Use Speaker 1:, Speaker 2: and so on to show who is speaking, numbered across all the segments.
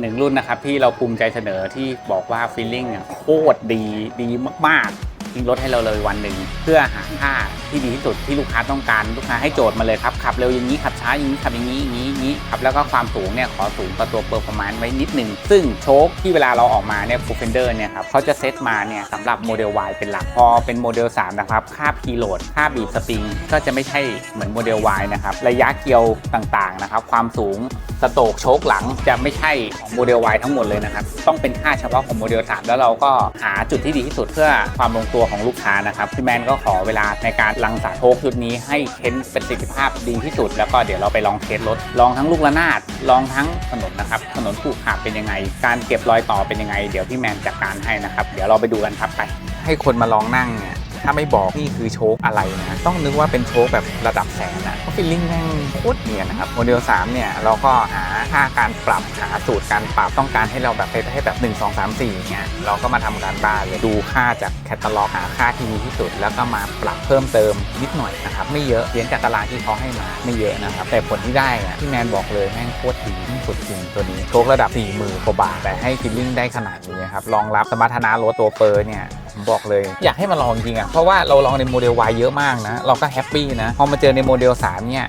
Speaker 1: หนึ่งรุ่นนะครับที่เราภูมิใจเสนอที่บอกว่าฟีลลิ่งอะโคตรดีดีมากๆ ทิ้งรถให้เราเลยวันหนึ่งเพื่อหาค่าที่ดีที่สุดที่ลูกค้าต้องการลูกค้าให้โจทย์มาเลยครับขับเร็วอย่างนี้ขับช้าอย่างนี้ขับอย่างนี้อย่างนี้อย่างนี้ครับแล้วก็ความสูงเนี่ยขอสูงกว่าตัวเปอร์ฟอร์มานซ์ไว้นิดหนึ่งซึ่งโชคที่เวลาเราออกมาเนี่ยฟูเฟนเดอร์เนี่ยครับเขาจะเซตมาเนี่ยสำหรับโมเดล Y เป็นหลักพอเป็นโมเดล 3 นะครับ ค่าพีโหลดค่าบีบสปริงก็จะไม่ใช่เหมือนโมเดล Y นะครับระยะเกียวต่างๆนะครับความสูงสโตกโชคหลังจะไม่ใช่ของโมเดล Y ทั้งหมดเลยนะครับต้องเป็นค่าเฉพาะของโมเดล 3 แล้วเราก็หาจุดที่ดีที่สุดเพื่อความลงตัวของลูกค้านะครับพี่แมนก็ขอเวลาในการลังสาโชคชุดนี้ให้เค้นประสิทธิภาพดีที่สุด แล้วก็เดี๋ยวเราไปลองเทสรถลองทั้งลูกระนาดลองทั้งถนนนะครับถนนผูกขาดเป็นยังไง การเก็บรอยต่อเป็นยังไง เดี๋ยวพี่แมนจัดการให้นะครับ เดี๋ยวเราไปดูกันครับไป ให้คนมาลองนั่งเนี่ย ถ้าไม่บอกนี่คือโชคอะไรนะต้องนึกว่าเป็นโชคแบบระดับแสนนะเพราะฟีลลิ่งแม่งโคตรเนียนนะครับโมเดล3เนี่ยเราก็หาค่าการปรับหาสูตรการปรับต้องการให้เราแบบเซตให้แบบ 1 2 3 4เนี่ยเราก็มาทำการบ้านเลยดูค่าจากแคตตาล็อกหาค่าที่ดีที่สุด แล้วก็มาปรับเพิ่มเติมนิดหน่อยนะครับไม่เยอะเพียงจากตารางที่เขาให้มาไม่เยอะนะครับแต่ผลที่ได้อะที่แมนบอกเลยแม่งโคตรดีที่สุดจริงตัวนี้โชคระดับ4 0,000กว่าบาทแต่ให้ฟีลลิ่งได้ขนาดนี้ครับรองรับสมรรถนะรถตัวเปอร์เนี่ย ผมบอกเลย อยากให้มาลองจริงอะ เพราะว่าเราลองในโมเดล Y เยอะมากนะ เราก็แฮปปี้นะ พอมาเจอในโมเดล 3 เนี่ย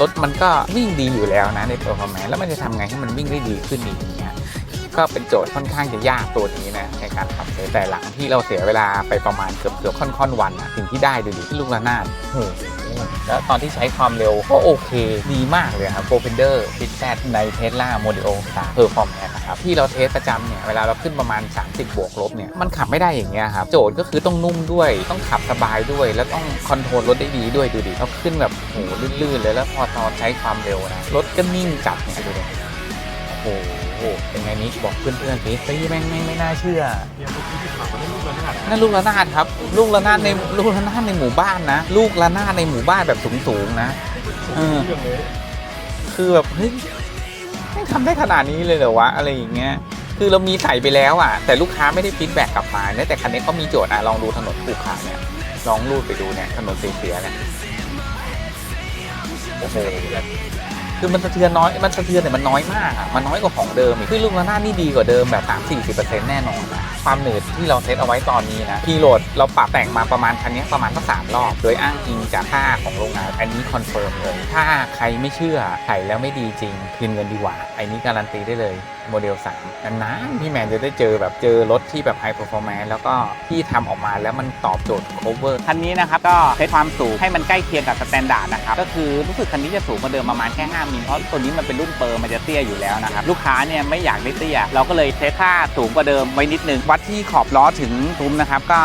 Speaker 1: รถมันก็วิ่งดีอยู่แล้วนะในตัวคอมแมนแล้วมันจะทำไงให้มันวิ่งได้ดีขึ้นอีกอย่างเงี้ยก็เป็นโจทย์ค่อนข้างจะยากตัวนี้นะในการทำเลยแต่หลังที่เราเสียเวลาไปประมาณเกือบเกือบค่อนๆวันอะสิ่งที่ได้ดูดิที่ลูกระนาดโอ้ แล้วตอนที่ใช้ความเร็วก็โอเค ดีมากเลยครับโ o เ e นเดอร์ฟิตแซในเทสลาโมเดล3 Performance นะครับที่เราเทสประจำเนี่ยเวลาเราขึ้นประมาณ 30 บวกลบเนี่ยมันขับไม่ได้อย่างเงี้ยครับ โจทย์ก็คือต้องนุ่มด้วย ต้องขับสบายด้วย แล้วต้องคอนโทรลรถได้ดีด้วยดูดิเราขึ้นแบบโหลื่นๆเลยแล้วพอตอนใช้ความเร็วนะรถก็นิ่งจัดเนี่ยดูดิโอ้โห เป็นไงนี้บอกเพื่อนๆสิเฮ้ยแม่งไม่ไม่น่าเชื่อ
Speaker 2: เนี่ยเมื่อกี้ที่ขับมาได้ลูกระนาด
Speaker 1: นั่นลูกระนาดครับ ลูกระนาดในลูกระนาดในหมู่บ้านนะ ลูกระนาดในหมู่บ้านแบบสูงๆนะ เออ
Speaker 2: เรื่องเลย
Speaker 1: คือแบบเฮ้ยไม่ทำได้ขนาดนี้เลยเหรอวะอะไรอย่างเงี้ย คือเรามีใส่ไปแล้วอะ แต่ลูกค้าไม่ได้ฟีดแบ็กกลับมาเนี่ยแต่คันนี้ก็มีโจทย์อะ ลองดูถนนผูกขาเนี่ย ลองรูดไปดูเนี่ยถนนเสียๆเนี่ย โอ้โห คือมันสะเทือนน้อย มันสะเทือนแต่มันน้อยมากอะมันน้อยกว่าของเดิมอีกคือลูกระนาดนี่ดีกว่าเดิมแบบ3 40แน่นอนนะ ความหนืดที่เราเซตเอาไว้ตอนนี้นะพีโหลดเราปรับแต่งมาประมาณคันนี้ประมาณสักสามรอบ โดยอ้างอิงจากค่าของโรงงาน อันนี้คอนเฟิร์มเลย ถ้าใครไม่เชื่อใส่แล้วไม่ดีจริงคืนเงินดีกว่า อันนี้การันตีได้เลยโมเดล3นานๆพี่แมนจะได้เจอแบบเจอรถที่แบบไฮเปอร์ฟอร์แมนซ์แล้วก็ที่ทำออกมาแล้วมันตอบโจทย์ cover คันนี้นะครับก็เซตความสูงให้มันใกล้เคียงกับสแตนดาร์ดนะครับก็คือรู้สึกคันนี้จะสูงกว่าเดิมประมาณแค่5มิลเพราะตัวนี้มันเป็นรุ่นเปอร์มันจะเตี้ยอยู่แล้วนะครับลูกค้าเนี่ยไม่อยากได้เตี้ยเราก็เลยเซตค่าสูงกว่าเดิมไว้นิดนึงวัดที่ขอบล้อถึงทุ้มนะครับก็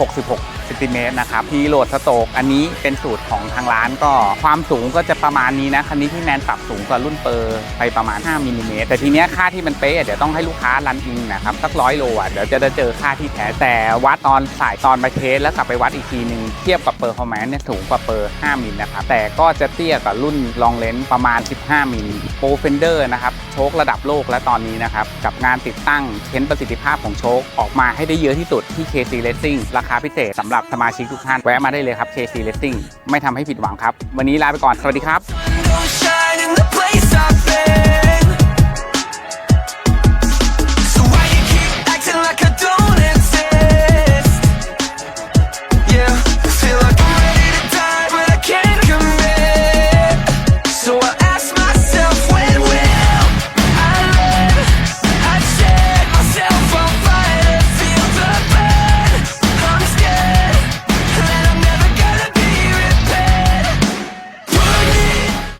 Speaker 1: 66 ซนติเมตรนะครับพีโหลดสโตกอันนี้เป็นสูตรของทางร้านก็ความสูงก็จะประมาณนี้นะคันนี้ที่แมนปรับสูงกว่ารุ่นเปอร์ไปประมาณ5มิลลิเมตรแต่ทีเนี้ยค่าที่มันเป๊ะเดี๋ยวต้องให้ลูกค้ารันอิงนะครับสักร้อยโลอะเดี๋ยวจะได้เจอค่าที่แท้แต่วัดตอนสายตอนไปเทสแล้วกลับไปวัดอีกทีหนึ่งเทียบกับเปอร์ฟอร์แมนเนี่ยสูงกว่าเปอร์5มิลนะครับแต่ก็จะเตี้ยกว่ารุ่นลองเลนส์ประมาณ 15มิลโปรเฟนเดอร์นะครับโชคระดับโลกและตอนนี้นะครับกับงานติดตั้งเค้นประสิทธิภาพของโชคออกมาให้ได้เยอะที่สุดที่ KC Racing ราคาพิเศษสำหรับสมาชิกทุกท่านแวะมาได้เลยครับ KC Racing ไม่ทำให้ผิดหวังครับ วันนี้ลาไปก่อน สวัสดีครับ